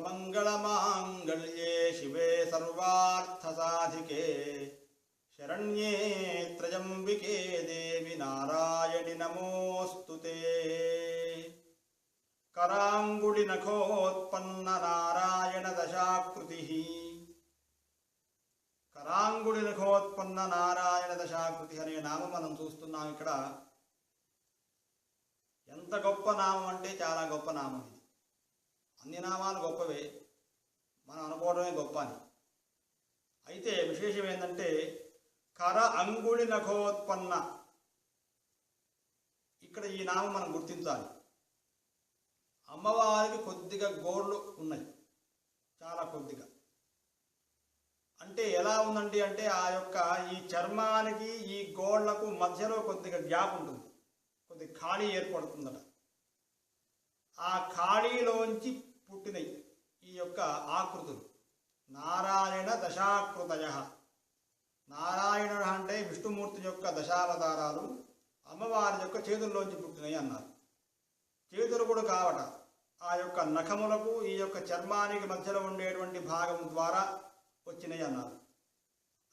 सर्वमङ्गलमाङ्गल्ये शिवे सर्वार्थसाधिके शरण्ये त्रयम्बिके देवि नारायणि नमोऽस्तुङ्गुलि नारायणदशाकृतिः कराङ्गुलिनखोत्पन्न नारायणदशाकृतिः अने नाम నామం అంటే చాలా గొప్ప నామం ఇది. అన్ని నామాలు గొప్పవే. మనం అనుకోవడమే గొప్ప అని. అయితే విశేషం ఏంటంటే కర అంగుళి నఖోత్పన్న ఇక్కడ ఈ నామం మనం గుర్తించాలి. అమ్మవారికి కొద్దిగా గోర్లు ఉన్నాయి. చాలా కొద్దిగా. అంటే ఎలా ఉందండి అంటే ఆ యొక్క ఈ చర్మానికి ఈ గోళ్ళకు మధ్యలో కొద్దిగా గ్యాప్ ఉంటుంది. కొద్ది ఖాళీ ఏర్పడుతుందట. ఆ ఖాళీలోంచి పుట్టినవి ఈ యొక్క ఆకృతులు. నారాయణ దశాకృతయ. నారాయణుడు అంటే విష్ణుమూర్తి యొక్క దశావతారాలు అమ్మవారి యొక్క చేతుల్లోంచి పుట్టినవి అన్నారు. చేతులు కూడా కావట ఆ యొక్క నఖములకు ఈ యొక్క చర్మానికి మధ్యలో ఉండేటువంటి భాగం ద్వారా వచ్చినాయి అన్నారు.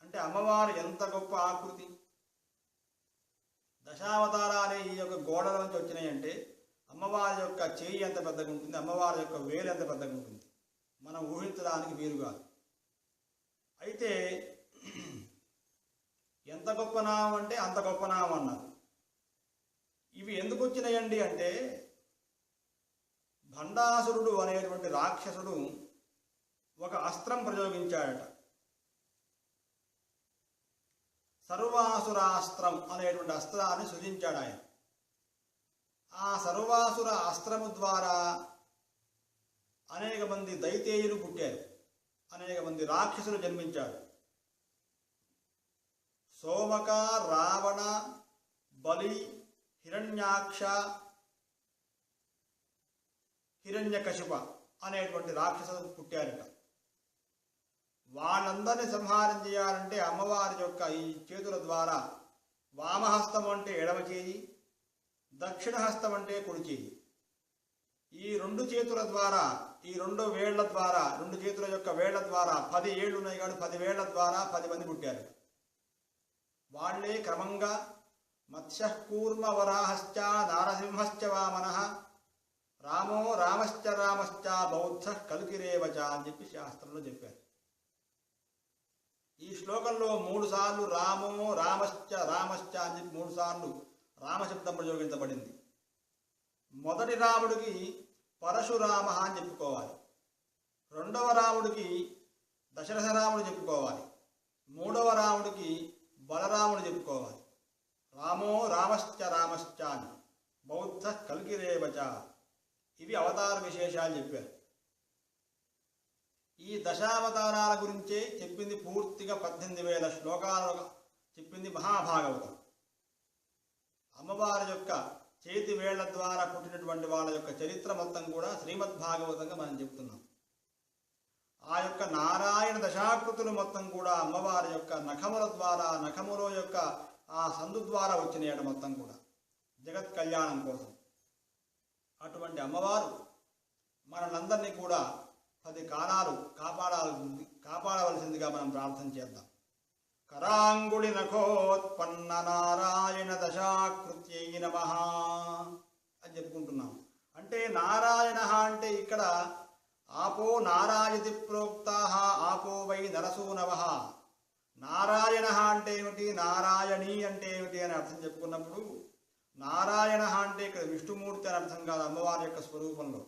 అంటే అమ్మవారు ఎంత గొప్ప ఆకృతి. దశావతారాలే ఈ యొక్క గోడల నుంచి వచ్చినాయి అంటే అమ్మవారి యొక్క చేయి ఎంత పెద్దగా ఉంటుంది అమ్మవారి యొక్క వేలు ఎంత పెద్దగా ఉంటుంది? మనం ఊహించడానికి వీలు కాదు. అయితే ఎంత గొప్ప నామం అంటే అంత గొప్ప నామం అన్నారు. ఇవి ఎందుకు వచ్చినాయండి అంటే భండాసురుడు అనేటువంటి రాక్షసుడు ఒక అస్త్రం ప్రయోగించాడట. సర్వాసురాస్త్రం అనేటువంటి అస్త్రాన్ని సృజించాడు ఆయన ఆ సర్వాసుర అస్త్రము ద్వారా అనేక మంది దైతేయులు పుట్టారు. అనేక మంది రాక్షసులు జన్మించారు. సోమక రావణ బలి హిరణ్యాక్ష హిరణ్యకశిప అనేటువంటి రాక్షసులు పుట్టారట. వాళ్ళందరినీ సంహారం చేయాలంటే అమ్మవారి యొక్క ఈ చేతుల ద్వారా వామహస్తం అంటే ఎడమ చేయి దక్షిణహస్తం అంటే కుడి చేయి ఈ రెండు చేతుల ద్వారా ఈ రెండు వేళ్ళ ద్వారా రెండు చేతుల యొక్క వేళ్ళ ద్వారా పది ఏళ్ళు ఉన్నాయి కాబట్టి పది వేళ్ళ ద్వారా పది మంది పుట్టారు. వాళ్ళే క్రమంగా మత్స్యకూర్మ వరాహశ్చ నారసింహశ్చ వామన రామో రామశ్చ రామశ్చ బౌద్ధ కలికిరేవచ అని చెప్పి శాస్త్రంలో చెప్పారు. ఈ శ్లోకంలో మూడు సార్లు రామో రామశ్చ రామశ్చ అని చెప్పి మూడు సార్లు రామశబ్దం ప్రయోగించబడింది మొదటి రాముడికి పరశురామ అని చెప్పుకోవాలి. రెండవ రాముడికి దశరథ రాముడు చెప్పుకోవాలి. మూడవ రాముడికి బలరాముడు చెప్పుకోవాలి. రామో రామశ్చ రామశ్చ అని బౌద్ధ కల్గిరేవచ ఇవి అవతార విశేషాలు చెప్పారు. ఈ దశావతారాల గురించే చెప్పింది పూర్తిగా పద్దెనిమిది వేల శ్లోకాలు చెప్పింది మహాభాగవతం. అమ్మవారి యొక్క చేతి వేళ్ళ ద్వారా పుట్టినటువంటి వాళ్ళ యొక్క చరిత్ర మొత్తం కూడా శ్రీమద్ భాగవతంగా మనం చెప్తున్నాం. ఆ యొక్క నారాయణ దశాకృతులు మొత్తం కూడా అమ్మవారి యొక్క నఖముల ద్వారా నఖముల యొక్క ఆ సందు ద్వారా వచ్చినాయట మొత్తం కూడా. జగత్ కళ్యాణం కోసం. అటువంటి అమ్మవారు మనలందరినీ కూడా పది కాలాలు కాపాడాల్సింది కాపాడవలసిందిగా మనం ప్రార్థన చేద్దాం. కరాంగుళి నఖోత్పన్న నారాయణ దశాకృత్యై నమ అని చెప్పుకుంటున్నాం. అంటే నారాయణ అంటే ఇక్కడ ఆపో నారాయతి ప్రోక్తా ఆపో వై నరసూనవ నారాయణ అంటే ఏమిటి? నారాయణి అంటే ఏమిటి అని అర్థం చెప్పుకున్నప్పుడు నారాయణ అంటే ఇక్కడ విష్ణుమూర్తి అని అర్థం కాదు అమ్మవారి యొక్క స్వరూపంలో.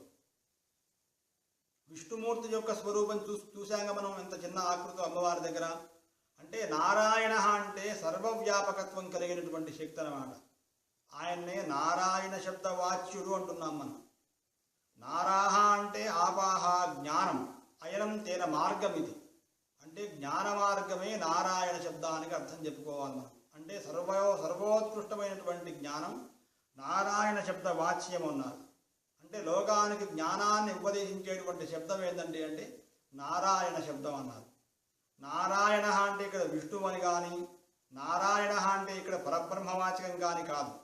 విష్ణుమూర్తి యొక్క స్వరూపం చూ చూశాక మనం ఎంత చిన్న ఆకృతి అమ్మవారి దగ్గర అంటే నారాయణ అంటే సర్వవ్యాపకత్వం కలిగినటువంటి శక్తి అన్నమాట ఆయన్నే నారాయణ శబ్దవాచ్యుడు అంటున్నాం మనం. నారాహ అంటే ఆపాహ జ్ఞానం అయనం తేన మార్గం ఇది. అంటే జ్ఞాన మార్గమే నారాయణ శబ్దానికి అర్థం చెప్పుకోవాలి మనం. అంటే సర్వ సర్వోత్కృష్టమైనటువంటి జ్ఞానం నారాయణ శబ్ద వాచ్యం అన్నారు. అంటే లోకానికి జ్ఞానాన్ని ఉపదేశించేటువంటి శబ్దం ఏంటంటే అంటే నారాయణ శబ్దం అన్నారు. నారాయణ అంటే ఇక్కడ విష్ణువు అని కానీ నారాయణ అంటే ఇక్కడ పరబ్రహ్మవాచకం కానీ కాదు.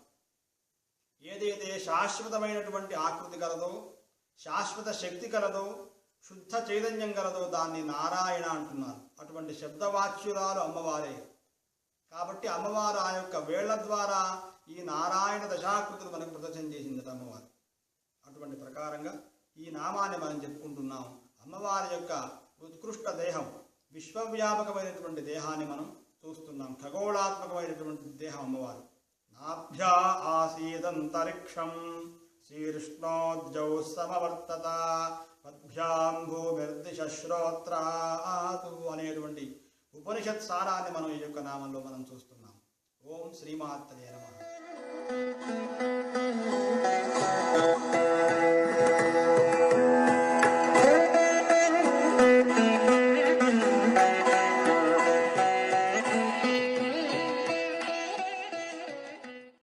ఏదైతే శాశ్వతమైనటువంటి ఆకృతి కలదో శాశ్వత శక్తి కలదో శుద్ధ చైతన్యం కలదో దాన్ని నారాయణ అంటున్నారు. అటువంటి శబ్దవాచ్యురాలు అమ్మవారే. కాబట్టి అమ్మవారు ఆ యొక్క వేళ్ళ ద్వారా ఈ నారాయణ దశాకృతులు మనకు ప్రదర్శన చేసిందట అమ్మవారు. అటువంటి ప్రకారంగా ఈ నామాన్ని మనం చెప్పుకుంటున్నాం. అమ్మవారి యొక్క ఉత్కృష్ట దేహం. విశ్వవ్యాపకమైనటువంటి దేహాన్ని మనం చూస్తున్నాం. ఖగోళాత్మకమైనటువంటి దేహం అమ్మవారు. నాభ్యా ఆసీదంతరిక్షం శీర్ష్ణోద్యౌ సమవర్తత పద్భ్యాం భూమిర్దిశ శ్రోత్రాతు అనేటువంటి ఉపనిషత్ సారాన్ని మనం ఈ యొక్క నామంలో మనం చూస్తున్నాం. ఓం శ్రీమాత్రే నమః.